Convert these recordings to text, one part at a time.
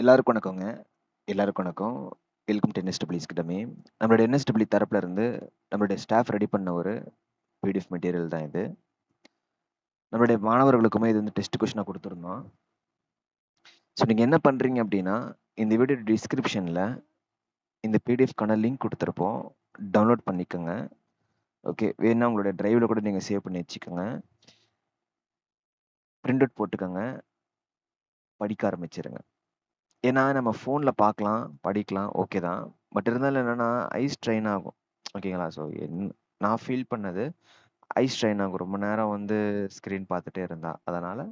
எல்லாருக்கும் வணக்கங்க. எல்லாருக்கும் வணக்கம். வெல்கம் டு என்எஸ்டபிள்யூஸ் கிட்டமே. நம்மளோட என்எஸ்டபிள்யூ தரப்புல இருந்து நம்மளுடைய ஸ்டாஃப் ரெடி பண்ண ஒரு பிடிஎஃப் மெட்டீரியல் தான் இது. நம்மளுடைய மாணவர்களுக்குமே இது வந்து டெஸ்ட் கொஷனாக கொடுத்துருந்தோம். ஸோ நீங்கள் என்ன பண்ணுறீங்க அப்படின்னா இந்த வீடியோ டிஸ்கிரிப்ஷனில் இந்த பிடிஎஃப்கான லிங்க் கொடுத்துருப்போம். டவுன்லோட் பண்ணிக்கோங்க. ஓகே வேணா உங்களோட டிரைவில் கூட நீங்கள் சேவ் பண்ணி வச்சுக்கோங்க. பிரிண்ட் அவுட் போட்டுக்கோங்க. படிக்க ஆரம்பிச்சிருங்க. ஏன்னா நம்ம ஃபோனில் பார்க்கலாம் படிக்கலாம் ஓகே தான். பட் இருந்தாலும் என்னென்னா ஐஸ் ட்ரெயின் ஆகும். ஓகேங்களா ஸோ என் நான் ஃபீல் பண்ணது ஐஸ் ட்ரெயின் ஆகும். ரொம்ப நேரம் வந்து ஸ்க்ரீன் பார்த்துட்டே இருந்தா. அதனால்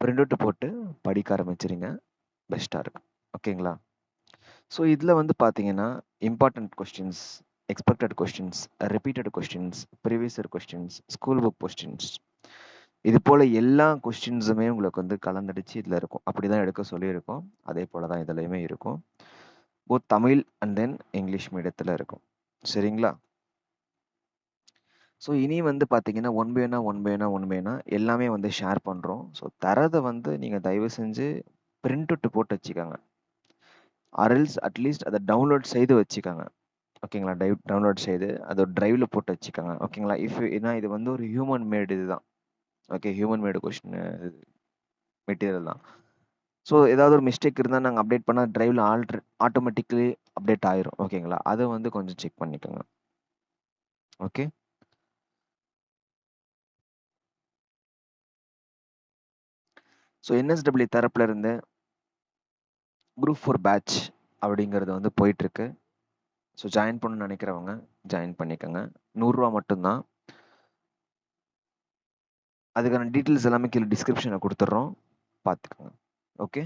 பிரிண்ட் அவுட் போட்டு படிக்க ஆரம்பிச்சிருங்க. பெஸ்ட்டாக இருக்கும். ஓகேங்களா ஸோ இதில் வந்து பார்த்தீங்கன்னா important questions expected questions repeated questions previous year questions school book questions இது போல் எல்லா கொஸ்டின்ஸுமே உங்களுக்கு வந்து கலந்தடிச்சு இதில் இருக்கும். அப்படி தான் எடுக்க சொல்லியிருக்கோம். அதே போல் தான் இதுலையுமே இருக்கும். Both Tamil and then English மீடியத்தில் இருக்கும். சரிங்களா? ஸோ இனி வந்து பார்த்தீங்கன்னா ஒன் பேனா ஒன் பேனா ஒன் பேனா எல்லாமே வந்து ஷேர் பண்ணுறோம் ஸோ தரதை வந்து நீங்கள் தயவு செஞ்சு பிரிண்ட் அவுட் போட்டு வச்சுக்கோங்க. அரல்ஸ் அட்லீஸ்ட் அதை டவுன்லோட் செய்து வச்சுக்கோங்க. ஓகேங்களா? டைவ் டவுன்லோட் செய்து அதை ட்ரைவில் போட்டு வச்சுக்கோங்க. ஓகேங்களா? இஃப் ஏன்னா இது வந்து ஒரு ஹியூமன் மேடு இதுதான். Okay human made question material தான். ஸோ ஏதாவது ஒரு மிஸ்டேக் இருந்தால் நாங்கள் அப்டேட் பண்ணால் ட்ரைவில் ஆல்ட்ரு ஆட்டோமேட்டிக்லி அப்டேட் ஆயிரும். ஓகேங்களா அதை வந்து கொஞ்சம் செக் பண்ணிக்கோங்க. ஓகே ஸோ என்எஸ்டபிள்யூ தரப்பில் இருந்து குரூப் ஃபோர் பேட்ச் அப்படிங்கிறது வந்து போயிட்டுருக்கு ஸோ ஜாயின் பண்ணணும்னு நினைக்கிறவங்க ஜாயின் பண்ணிக்கோங்க. நூறுரூவா மட்டும்தான். அதுக்கான டீட்டெயில்ஸ் எல்லாமே கீழே டிஸ்கிரிப்ஷனில் கொடுத்துட்றோம். பார்த்துக்கோங்க. ஓகே